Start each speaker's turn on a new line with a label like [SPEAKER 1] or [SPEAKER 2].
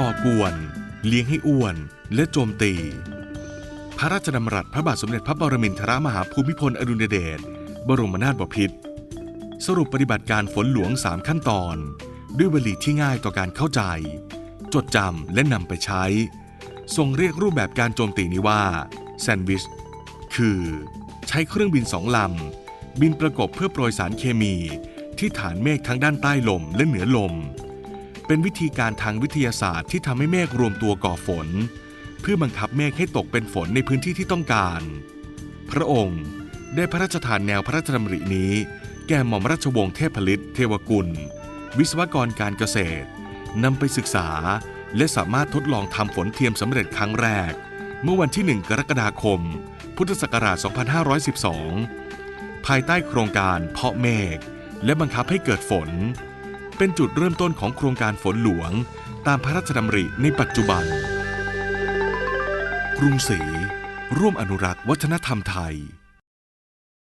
[SPEAKER 1] ก่อกวน เลี้ยงให้อ้วน และโจมตี พระราชดำรัสพระบาทสมเด็จพระปรมินทรมหาภูมิพลอดุลยเดชบรมนาถบพิตรสรุปปฏิบัติการฝนหลวง3ขั้นตอน ด้วยวลีที่ง่ายต่อการเข้าใจ จดจำและนำไปใช้ ทรงเรียกรูปแบบการโจมตีนี้ว่าแซนด์วิชคือ ใช้เครื่องบินสองลำ บินประกบเพื่อโปรยสารเคมี ที่ฐานเมฆทั้งด้านใต้ลมและเหนือลม เป็นวิธีการทางวิทยาศาสตร์ที่ทำให้เมฆรวมตัวก่อฝน เพื่อบังคับเมฆให้ตกเป็นฝนในพื้นที่ที่ต้องการ พระองค์ได้พระราชทานแนวพระราชดำรินี้ แก่หม่อมราชวงศ์เทพฤทธิ์เทวกุล วิศวกรการเกษตรนำไปศึกษาและสามารถทดลองทำฝนเทียมสำเร็จครั้งแรก เมื่อวันที่ 1 กรกฎาคม พุทธศักราช 2512 ภายใต้โครงการเพาะเมฆและบังคับให้เกิดฝน เป็นจุดเริ่มต้นของโครงการฝนหลวง ตามพระราชดำริในปัจจุบัน กรุงศรีร่วมอนุรักษ์วัฒนธรรมไทย